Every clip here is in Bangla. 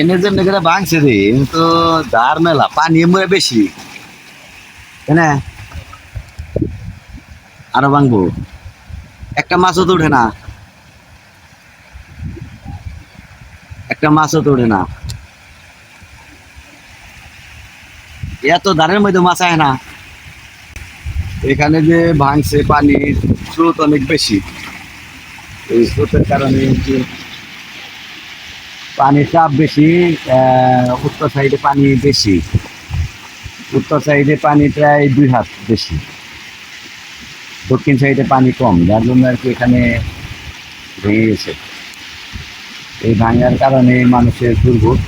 এনে যেমনি করে ভাঙছে রে এনে তো ধার মেলা, পানি মরে বেশি। কেনে আরও ভাঙবো একটা মাছও তো ওঠে না। একটা মাছও তো ওঠে না। এত ধারের মধ্যে মাছ আয় না। এখানে যে ভাঙছে পানির স্রোত অনেক বেশি। এই স্রোতের কারণে যে পানির চাপ বেশি উত্তর সাইডে পানি বেশি। উত্তর সাইডে পানি প্রায় দুই হাত বেশি। দক্ষিণ সাইডে পানি কম, যার জন্য আর কি এখানে ভেঙে গেছে। এই ভাঙার কারণে মানুষের দুর্ভোগ,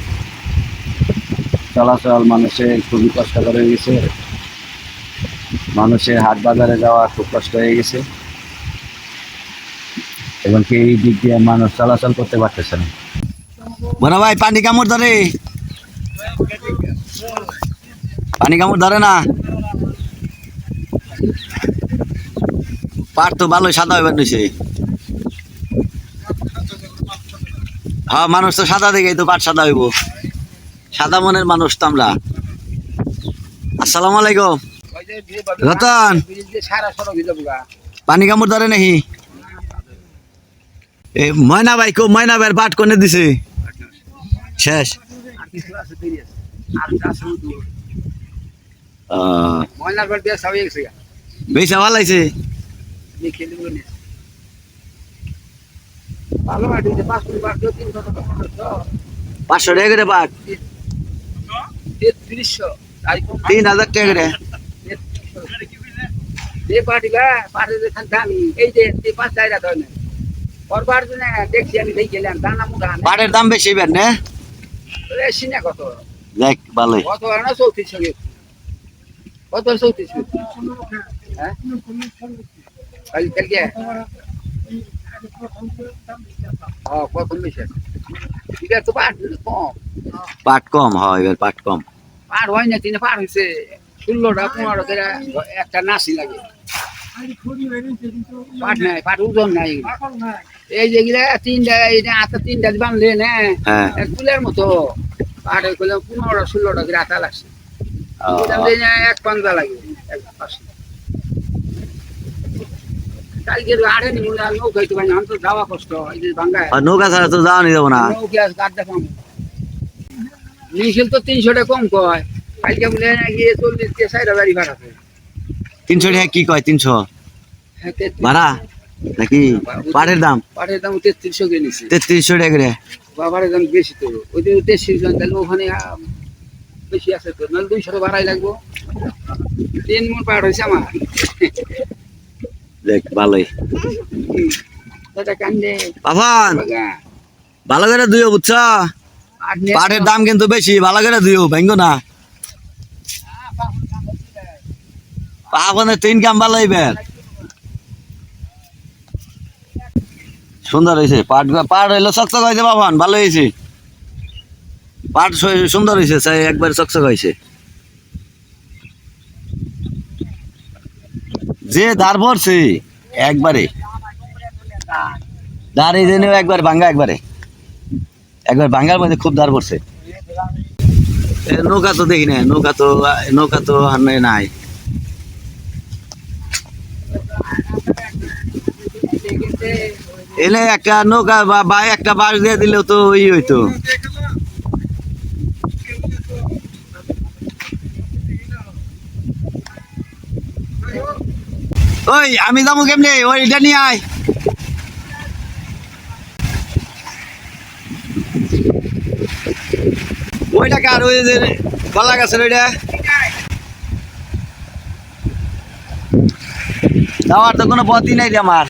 চলাচল মানুষের খুবই কষ্টকর হয়ে গেছে। মানুষের হাট বাজারে যাওয়া খুব কষ্ট হয়ে গেছে। এবং কি এই দিক দিয়ে মানুষ চলাচল করতে পারতেছে না। বড় ভাই, পানি কামড় ধরে। পানি কামড় ধরে না। পাট তো ভালোই সাদা হইবার নিছে হ্যাঁ মানুষ তো সাদা দেখেই তো পাট সাদা হইব। সাদা মনের মানুষ তো আমরা। আসসালামু আলাইকুম। রতন। পানি কামড় ধরে নাকি? এ, ময়না ভাই কো, ময়না ভাইয়ের পাট কোনে দিছে? শেষ। বেচা ভালো টাকা পাঁচশো টাকা করে পাট। তিন হাজার টাকা করে। যে গা পার্টি যেখান দামি এই যে পাঁচ জায়গা ধরে নেই পরবার জন্য দেখছি আমি দেখে গেলাম দানা মুখা পাটের দাম বেশি বের না? সিনে কত? দেখ ভালোই কত না চৌত্রিশশো কত চৌত্রিশশো হ্যাঁ? কাল কালকে? প্রথম বেশি আছে তো পার কম। পাট কম হয় এবার পাট কম। পার হয় না তিনে পার হয়েছে ষোলোটা পনেরো একটা নাসি লাগে। পাট নাই। পাট ওজন নাই এই যেগুলা তিনটা এই আটা তিনটা বানলে না হ্যাঁ। এক মতো। পাট করলে পনেরো ষোলোটা করে আটা লাগছে এক পাঞ্জা লাগে এক পাশে। হয় নৌকা ছাড়া তো যাওয়া নিয়ে যাব না। গাড্ডা তো তিনশো টাকা কম কয়। কালকে বলে গিয়ে চল্লিশ দিয়ে ষাট বাড়ি ভাড়া আছে তিনশো টাকা কি কয় তিনশো? হ্যাঁ। ভাড়া? নাকি পাটের দাম? পাটের দাম তেত্রিশশো করে নিচ্ছে তেত্রিশশো টাকা করে। বাবারের দাম বেশি তো। ওই যে তেত্রিশ জন তাহলে ওখানে বেশি আছে তো। নাহলে দুইশো ভাড়াই লাগবো। তিন মন পার হয়েছে আমার। দেখ ভালোই। ভালো করে দুইও বুঝছ? পাটের দাম কিন্তু বেশি ভালো করে দুইও ভাঙ্গো না। পাবনের তিন কাম ভালো হইবে। সুন্দর হয়েছে পাট পাট হইল চকচক হয়েছে বাবান, ভালো হয়েছে পাট সুন্দর হয়েছে সেই একবার চকচক হয়েছে যে ধার পড়ছে একবারে। এই জন্য একবার ভাঙ্গা একবারে। একবার ভাঙ্গার মধ্যে খুব দাঁড় পড়ছে নৌকা তো দেখি না নৌকা তো নৌকা তো নাই। এলে একটা নৌকা বা একটা বাঁশ দিয়ে দিলেও তো ই হইতো। ওই, আমি যাব কেমনি? ওই, এটা নিয়ে আয়। ওইটা কার? ওই যে কলা গাছের ওইটা? যাওয়ার তো কোনো পথই নাই রে আমার।